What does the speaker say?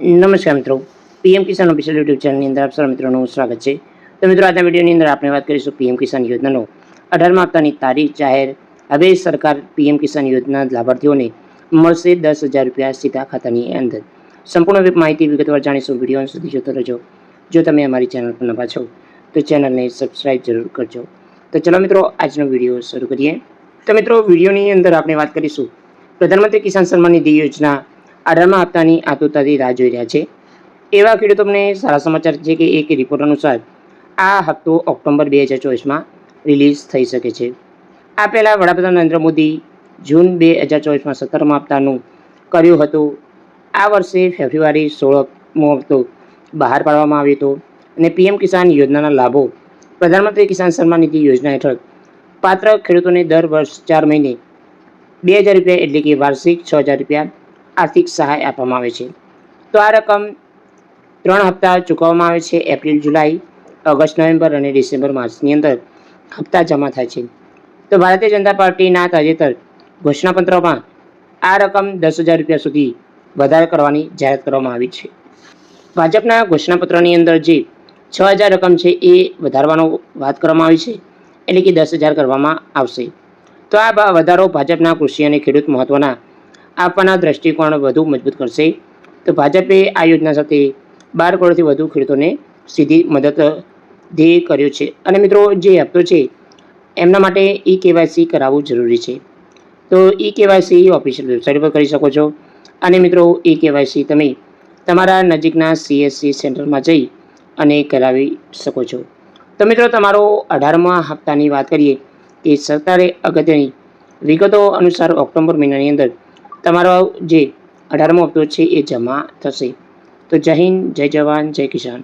નમસ્કાર મિત્રો. પીએમ કિસાન official YouTube ચેનલની અંદર આપ સર્વ મિત્રોનું સ્વાગત છે. તો મિત્રો, આજના વિડીયોની અંદર આપણે વાત કરીશું પીએમ કિસાન યોજનાનો. અઢારમા હપ્તાની તારીખ જાહેર. હવે સરકાર પીએમ કિસાન યોજના લાભાર્થીઓને મળશે દસ હજાર રૂપિયા સીધા ખાતાની અંદર. સંપૂર્ણ માહિતી વિગતવાર જાણીશું. વીડિયો સુધી જોતો રહેજો. જો તમે અમારી ચેનલ પર નવા છો, તો ચેનલને સબસ્ક્રાઈબ જરૂર કરજો. તો ચલો મિત્રો, આજનો વીડિયો શરૂ કરીએ. તો મિત્રો, વિડીયોની અંદર આપણે વાત કરીશું. પ્રધાનમંત્રી કિસાન સન્માન નિધિ યોજના અઢારમા હપ્તાની આતુરતાથી રાહ જોઈ રહ્યા છે. એવા ખેડૂતોને સારા સમાચાર છે કે એક રિપોર્ટ અનુસાર આ હપ્તો ઓક્ટોબર બે હજાર ચોવીસમાં રિલીઝ થઈ શકે છે. આ પહેલાં વડાપ્રધાન નરેન્દ્ર મોદી જૂન બે હજાર ચોવીસમાં સત્તરમા હપ્તાનું કર્યું હતું. આ વર્ષે ફેબ્રુઆરી સોળમો હપ્તો બહાર પાડવામાં આવ્યો હતો અને પીએમ કિસાન યોજનાના લાભો પ્રધાનમંત્રી કિસાન સન્માન નિધિ યોજના હેઠળ પાત્ર ખેડૂતોને દર વર્ષ ચાર મહિને બે હજાર રૂપિયા એટલે કે વાર્ષિક છ હજાર રૂપિયા આર્થિક સહાય આપવામાં આવે છે. તો આ રકમ ત્રણ હપ્તા ચૂકવવામાં આવે છે, એપ્રિલ, જુલાઈ, ઓગસ્ટ, નવેમ્બર અને ડિસેમ્બર માર્ચની અંદર હપ્તા જમા થાય છે. તો ભારતીય જનતા પાર્ટીના તાજેતર ઘોષણાપત્રમાં આ રકમ દસ હજાર રૂપિયા સુધી વધારે કરવાની જાહેરાત કરવામાં આવી છે. ભાજપના ઘોષણાપત્રની અંદર જે છ હજાર રકમ છે એ વધારવાનો વાત કરવામાં આવી છે, એટલે કે દસ હજાર કરવામાં આવશે. તો આ વધારો ભાજપના કૃષિ અને ખેડૂત મહત્વના આપવાના દ્રષ્ટિકોણ વધુ મજબૂત કરશે. તો ભાજપે આ યોજના સાથે બાર કરોડથી વધુ ખેડૂતોને સીધી મદદ ધ્યેય કર્યો છે. અને મિત્રો, જે હપ્તો છે, એમના માટે ઈ કેવાયસી કરાવવું જરૂરી છે. તો ઈ કેવાયસી ઓફિશિયલ વેબસાઇટ પર કરી શકો છો. અને મિત્રો ઈ કેવાયસી તમે તમારા નજીકના સીએસસી સેન્ટરમાં જઈ અને કરાવી શકો છો. તો મિત્રો, તમારો અઢારમા હપ્તાની વાત કરીએ કે સરકારે અગત્યની વિગતો અનુસાર ઓક્ટોબર મહિનાની અંદર તમારો જે અઢારમો હપ્તો છે એ જમા થશે. તો જય હિન્દ, જય જવાન, જય કિસાન.